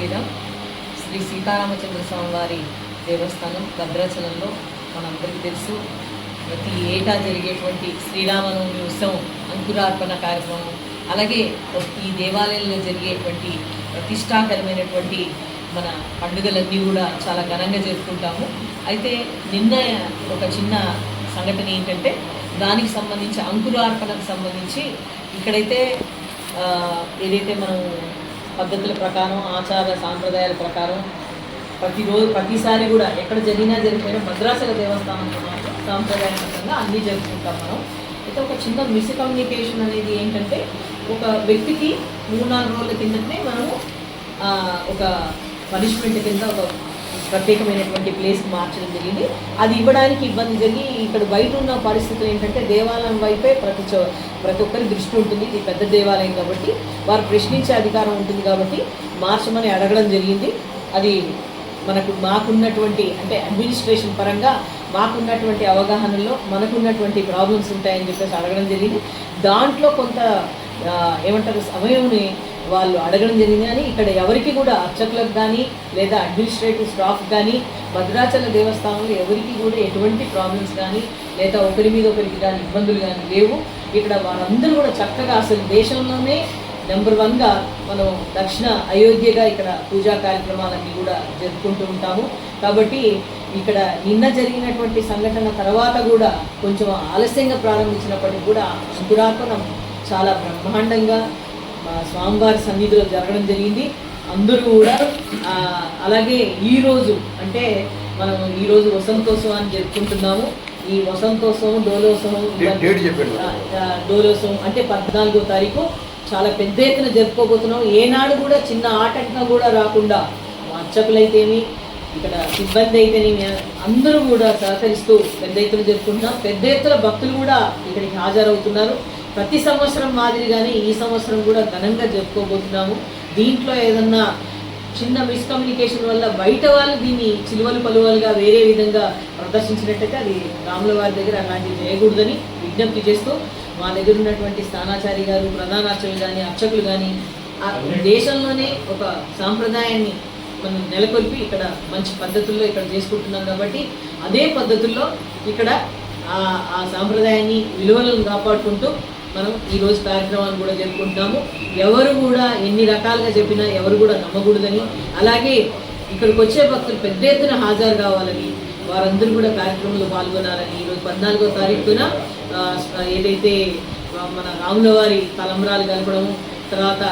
శ్రీరామ్ శ్రీ సీతారామచంద్ర స్వామి వారి దేవస్థానం భద్రాచలంలో మనందరికీ తెలుసు. ప్రతి ఏటా జరిగేటువంటి శ్రీరామనవమి ఉత్సవం అంకురార్పణ కార్యక్రమం అలాగే ఈ దేవాలయంలో జరిగేటువంటి ప్రతిష్టాకరమైనటువంటి మన పండుగలన్నీ కూడా చాలా ఘనంగా జరుపుకుంటాము. అయితే నిన్న ఒక చిన్న సంఘటన ఏంటంటే దానికి సంబంధించి అంకురార్పణకు సంబంధించి ఇక్కడైతే ఏదైతే మనం పద్ధతుల ప్రకారం ఆచార సాంప్రదాయాల ప్రకారం ప్రతిరోజు ప్రతిసారి కూడా ఎక్కడ జరిగినా జరిగిపోయినా మద్రాసుల దేవస్థానంలో మాత్రం సాంప్రదాయబద్ధంగా అన్నీ జరుపుకుంటాం మనం. అయితే ఒక చిన్న మిస్కమ్యూనికేషన్ అనేది ఏంటంటే ఒక వ్యక్తికి మూడు నాలుగు రోజుల కిందనే మనము ఒక పనిష్మెంట్ కింద ఒక ప్రత్యేకమైనటువంటి ప్లేస్కి మార్చడం జరిగింది. అది ఇవ్వడానికి ఇబ్బంది జరిగి ఇక్కడ బయట ఉన్న పరిస్థితులు ఏంటంటే దేవాలయం వైపే ప్రతి చో ప్రతి ఒక్కరి దృష్టి ఉంటుంది. ఇది పెద్ద దేవాలయం కాబట్టి వారు ప్రశ్నించే అధికారం ఉంటుంది కాబట్టి మార్చమని అడగడం జరిగింది. అది మనకు మాకున్నటువంటి అంటే అడ్మినిస్ట్రేషన్ పరంగా మాకున్నటువంటి అవగాహనలో మనకున్నటువంటి ప్రాబ్లమ్స్ ఉంటాయని చెప్పేసి అడగడం జరిగింది. దాంట్లో కొంత ఏమంటారు సమయంని వాళ్ళు అడగడం జరిగింది. కానీ ఇక్కడ ఎవరికి కూడా అర్చకులకు కానీ లేదా అడ్మినిస్ట్రేటివ్ స్టాఫ్ కానీ భద్రాచల దేవస్థానంలో ఎవరికి కూడా ఎటువంటి ప్రాబ్లమ్స్ కానీ లేదా ఒకరి మీద ఒకరికి కానీ ఇబ్బందులు కానీ లేవు. ఇక్కడ వారందరూ కూడా చక్కగా అసలు దేశంలోనే నెంబర్ వన్గా మనం దక్షిణ అయోధ్యగా ఇక్కడ పూజా కార్యక్రమాలన్నీ కూడా జరుపుకుంటూ ఉంటాము. కాబట్టి ఇక్కడ నిన్న జరిగినటువంటి సంఘటన తర్వాత కూడా కొంచెం ఆలస్యంగా ప్రారంభించినప్పటికీ కూడా అంకురార్పణం చాలా బ్రహ్మాండంగా స్వామివారి సన్నిధిలో జరగడం జరిగింది. అందరూ కూడా అలాగే ఈరోజు అంటే మనం ఈరోజు వసంతోత్సవాన్ని జరుపుకుంటున్నాము. ఈ వసంతోత్సవం డోలోత్సవం డోలోత్సవం అంటే పద్నాలుగో తారీఖు. చాలా పెద్ద ఎత్తున జరుపుకోబోతున్నాం ఏనాడు కూడా చిన్న ఆటంకం కూడా రాకుండా అర్చకులైతేమి ఇక్కడ సిబ్బంది అయితేనేమి అందరూ కూడా సహకరిస్తూ పెద్ద ఎత్తున జరుపుకుంటున్నాం. పెద్ద ఎత్తున భక్తులు కూడా ఇక్కడికి హాజరవుతున్నారు. ప్రతి సంవత్సరం మాదిరిగానే ఈ సంవత్సరం కూడా ఘనంగా జరుపుకోబోతున్నాము. దీంట్లో ఏదన్నా చిన్న మిస్కమ్యూనికేషన్ వల్ల బయట వాళ్ళు దీన్ని చిలువలు పలువలుగా వేరే విధంగా ప్రదర్శించినట్టయితే అది రాముల వారి దగ్గర అలాంటివి చేయకూడదని విజ్ఞప్తి చేస్తూ మా దగ్గర ఉన్నటువంటి స్థానాచారి గారు ప్రధానార్చకులు కానీ అర్చకులు కానీ ఆ దేశంలోనే ఒక సాంప్రదాయాన్ని మనం నెలకొల్పి ఇక్కడ మంచి పద్ధతుల్లో ఇక్కడ చేసుకుంటున్నాం కాబట్టి అదే పద్ధతుల్లో ఇక్కడ ఆ ఆ సాంప్రదాయాన్ని విలువలను కాపాడుకుంటూ మనం ఈరోజు కార్యక్రమాన్ని కూడా జరుపుకుంటాము. ఎవరు కూడా ఎన్ని రకాలుగా చెప్పినా ఎవరు కూడా నమ్మకూడదని. అలాగే ఇక్కడికి వచ్చే భక్తులు పెద్ద ఎత్తున హాజరు కావాలని వారందరూ కూడా కార్యక్రమంలో పాల్గొనాలని ఈరోజు పద్నాలుగో తారీఖున ఏదైతే మన రాములవారి తలంబరాలు తలంబ్రాలు కలపడము తర్వాత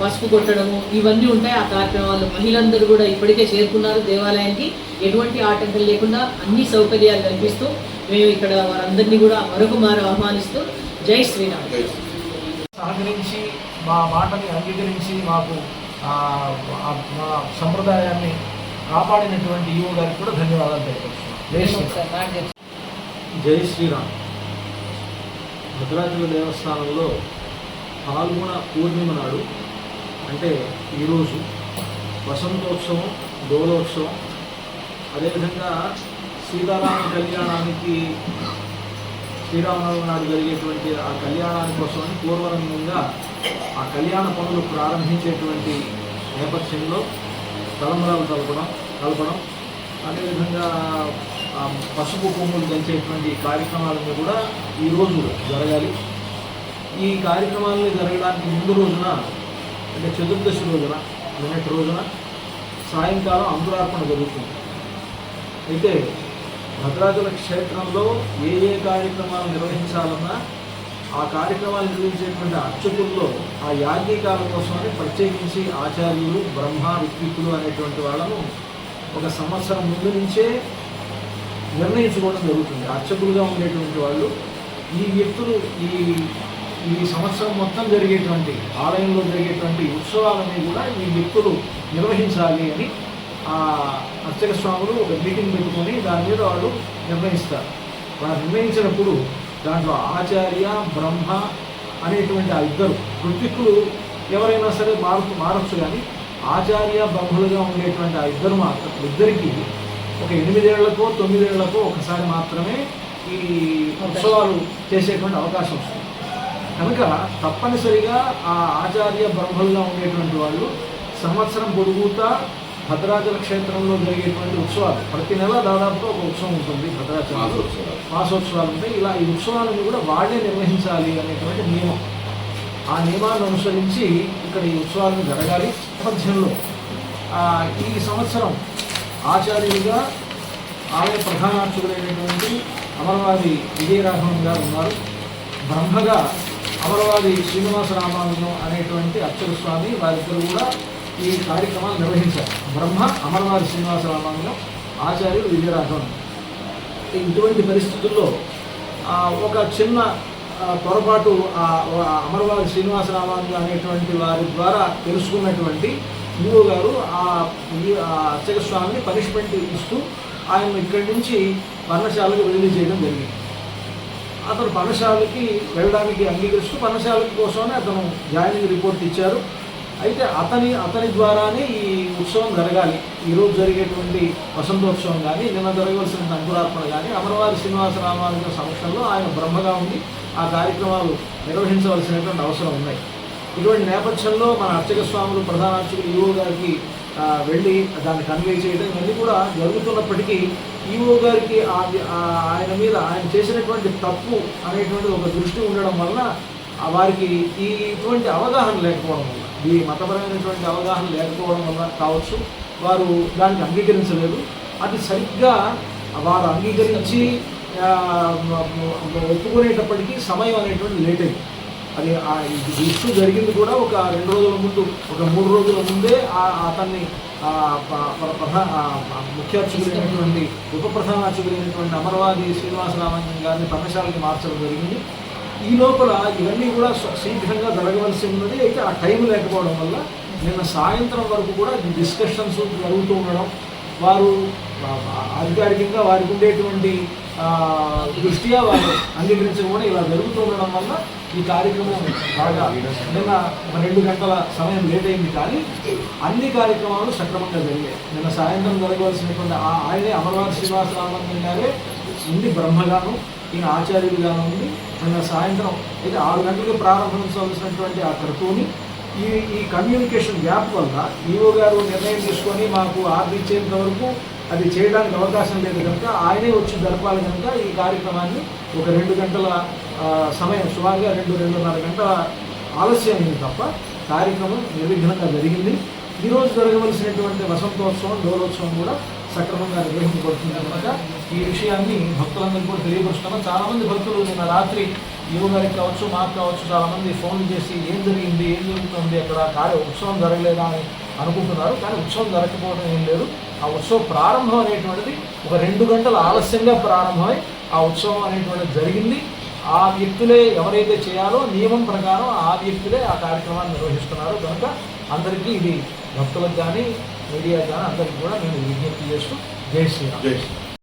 పసుపు కొట్టడము ఇవన్నీ ఉంటాయి. ఆ కార్యక్రమాల్లో మహిళలందరూ కూడా ఇప్పటికే చేరుకున్నారు దేవాలయానికి. ఎటువంటి ఆటంకం లేకుండా అన్ని సౌకర్యాలు కల్పిస్తూ మేము ఇక్కడ వారందరినీ కూడా మరొక మారు ఆహ్వానిస్తూ జై శ్రీరామ్. సహకరించి మా మాటని అంగీకరించి మాకు ఆ, ఆ, మా సంప్రదాయాన్ని కాపాడినటువంటి ఈవో గారికి కూడా ధన్యవాదాలు తెలియజేస్తున్నాం. జై శ్రీరామ్. భద్రాచల దేవస్థానంలో పాల్గొన పూర్ణిమ నాడు అంటే ఈరోజు వసంతోత్సవం డోలోత్సవం అదేవిధంగా సీతారామ కళ్యాణానికి శ్రీరామనవమి నాడు జరిగేటువంటి ఆ కళ్యాణాని కోసం పూర్వరంగంగా ఆ కళ్యాణ పనులు ప్రారంభించేటువంటి నేపథ్యంలో తలంబరాలు కలపడం కలపడం అదేవిధంగా పసుపు కొమ్ములు దంచేటువంటి కార్యక్రమాలను కూడా ఈరోజు జరగాలి. ఈ కార్యక్రమాలను జరగడానికి ముందు రోజున అంటే చతుర్దశి రోజున నిన్నటి రోజున సాయంకాలం అంకురార్పణ జరుగుతుంది. అయితే భద్రాచల క్షేత్రంలో ఏ ఏ కార్యక్రమాలు నిర్వహించాలన్నా ఆ కార్యక్రమాలు నిర్వహించేటువంటి అర్చకుల్లో ఆ యాజ్ఞికాల కోసమని ప్రత్యేకించి ఆచార్యులు బ్రహ్మ ఋత్వికులు అనేటువంటి వాళ్ళను ఒక సంవత్సరం ముందు నుంచే నిర్ణయించుకోవడం జరుగుతుంది. అర్చకులుగా ఉండేటువంటి వాళ్ళు ఈ వ్యక్తులు ఈ ఈ సంవత్సరం మొత్తం జరిగేటువంటి ఆలయంలో జరిగేటువంటి ఉత్సవాలని కూడా ఈ వ్యక్తులు నిర్వహించాలి అని అర్చక స్వాములు ఒక మీటింగ్ పెట్టుకొని దాని మీద వాళ్ళు నిర్ణయిస్తారు. వారు నిర్ణయించినప్పుడు దాంట్లో ఆచార్య బ్రహ్మ అనేటువంటి ఆ ఇద్దరు ఋత్విక్కులు ఎవరైనా సరే మారు మారచ్చు కానీ ఆచార్య బ్రహ్మలుగా ఉండేటువంటి ఆ ఇద్దరు మాత్రం ఇద్దరికి ఒక ఎనిమిదేళ్ళకో తొమ్మిదేళ్ళకో ఒకసారి మాత్రమే ఈ ఉత్సవాలు చేసేటువంటి అవకాశం వస్తుంది. కనుక తప్పనిసరిగా ఆ ఆచార్య బ్రహ్మలుగా ఉండేటువంటి వాళ్ళు సంవత్సరం పొడుగుతా భద్రాచల క్షేత్రంలో జరిగేటువంటి ఉత్సవాలు. ప్రతి నెల దాదాపుగా ఒక ఉత్సవం ఉంటుంది భద్రాచలంలో. మాసోత్సవాలు. ఉంటాయి. ఇలా ఈ ఉత్సవాలను కూడా వాళ్ళే నిర్వహించాలి అనేటువంటి నియమం. ఆ నియమాన్ని అనుసరించి ఇక్కడ ఈ ఉత్సవాలను జరగాలి. నేపథ్యంలో ఈ సంవత్సరం ఆచార్యులుగా ఆలయ ప్రధానార్చకుడైనటువంటి అమరవాది విజయరాఘవన్ గారు ఉన్నారు. బ్రహ్మగా అమరవాది శ్రీనివాస రామానుజం అనేటువంటి అక్షర స్వామి వారిద్దరు కూడా ఈ కార్యక్రమాలు నిర్వహించారు. బ్రహ్మ అమరవాది శ్రీనివాస ఆచార్యులు విజయరాఘవన్. ఇటువంటి పరిస్థితుల్లో ఒక చిన్న పొరపాటు ఆ, అమరవాది శ్రీనివాస అనేటువంటి వారి ద్వారా తెలుసుకున్నటువంటి ఈవో గారు ఆ ఈ- అర్చక స్వామిని పనిష్మెంట్ ఇస్తూ ఆయన ఇక్కడి నుంచి పర్ణశాలకు విడుదల చేయడం జరిగింది. అతను పర్ణశాలకి వెళ్ళడానికి అంగీకరిస్తూ పర్ణశాల కోసమే అతను జాయినింగ్ రిపోర్ట్ ఇచ్చారు. అయితే అతని అతని ద్వారానే ఈ ఉత్సవం జరగాలి. ఈరోజు జరిగేటువంటి వసంతోత్సవం కానీ నిన్న జరగవలసిన అంకురార్పణ కానీ అమరవారి శ్రీనివాస రామానుజ సమక్షంలో ఆయన బ్రహ్మగా ఉండి ఆ కార్యక్రమాలు నిర్వహించవలసినటువంటి అవసరం ఉన్నాయి. ఇటువంటి నేపథ్యంలో మన అర్చక స్వాములు ప్రధాన అర్చకులు ఈవో గారికి వెళ్ళి దాన్ని కన్వే చేయడం ఇవన్నీ కూడా జరుగుతున్నప్పటికీ ఈవో గారికి ఆ- ఆయన మీద ఆయన చేసినటువంటి తప్పు అనేటువంటి ఒక దృష్టి ఉండడం వలన వారికి ఈ ఇటువంటి అవగాహన లేకపోవడం వల్ల ఈ మతపరమైనటువంటి అవగాహన లేకపోవడం వల్ల కావచ్చు. వారు దానికి అంగీకరించలేదు. అది సరిగ్గా వారు అంగీకరించి ఒప్పుకునేటప్పటికీ సమయం అనేటువంటి లేట్ అయింది. అది ఆ ఇష్యూ జరిగింది కూడా ఒక రెండు రోజుల ముందు ఒక మూడు రోజుల ముందే ఆ- అతన్ని ప్రధాన ముఖ్య అర్చకులైనటువంటి ఉప ప్రధాన అర్చకులైనటువంటి అమర్వాది శ్రీనివాస రామాంజన్ గారిని పర్ణశాలకి మార్చడం జరిగింది. ఈ లోపల ఇవన్నీ కూడా శీఘ్రంగా జరగవలసి ఉన్నది. అయితే ఆ టైం లేకపోవడం వల్ల నిన్న సాయంత్రం వరకు కూడా డిస్కషన్స్ జరుగుతూ ఉండడం వారు అధికారికంగా వారికి ఉండేటువంటి దృష్ట్యా వారు అంగీకరించకపోవడం ఇలా జరుగుతూ ఉండడం వల్ల ఈ కార్యక్రమం బాగా నిన్న ఒక రెండు గంటల సమయం లేట్ అయింది కానీ అన్ని కార్యక్రమాలు సక్రమంగా జరిగాయి. నిన్న సాయంత్రం జరగవలసినటువంటి ఆ ఆయనే అమర్వాది శ్రీనివాస రామన్ గారే ఉండి బ్రహ్మగాను ఈయన ఆచార్యులుగాను ఉండి నిన్న సాయంత్రం అయితే ఆరు గంటలకు ప్రారంభించవలసినటువంటి ఆ క్రతువుని ఈ ఈ కమ్యూనికేషన్ గ్యాప్ వల్ల ఈఓ గారు నిర్ణయం తీసుకొని మాకు ఆర్డర్ ఇచ్చేంత వరకు అది చేయడానికి అవకాశం లేదు కనుక ఆయనే వచ్చి జరపాలి కనుక ఈ కార్యక్రమాన్ని ఒక రెండు గంటల సమయం సుమారుగా రెండు రెండున్నర గంటల ఆలస్యం అయింది తప్ప కార్యక్రమం నిర్విఘ్నంగా జరిగింది. ఈరోజు జరగవలసినటువంటి వసంతోత్సవం డోలోత్సవం కూడా సక్రమంగా నిర్వహించబడుతుంది అనమాట ఈ విషయాన్ని భక్తులందరికీ కూడా తెలియపరుస్తున్నాం చాలామంది భక్తులు నిన్న రాత్రి యువ గారికి కావచ్చు మాకు కావచ్చు చాలామంది ఫోన్లు చేసి ఏం జరిగింది ఏం జరుగుతుంది అక్కడ కార్య ఉత్సవం జరగలేదా అని అనుకుంటున్నారు. కానీ ఉత్సవం జరగకపోవడం ఏం లేదు. ఆ ఉత్సవం ప్రారంభం అనేటువంటిది ఒక రెండు గంటల ఆలస్యంగా ప్రారంభమై ఆ ఉత్సవం అనేటువంటిది జరిగింది. ఆ వ్యక్తులే ఎవరైతే చేయాలో నియమం ప్రకారం ఆ వ్యక్తులే ఆ కార్యక్రమాన్ని నిర్వహిస్తున్నారు కనుక అందరికీ ఇది భక్తులకు కానీ మీడియా ద్వారా అందరికీ కూడా నేను విజ్ఞప్తి చేస్తూ జై శ్రీరామ్. జై శ్రీ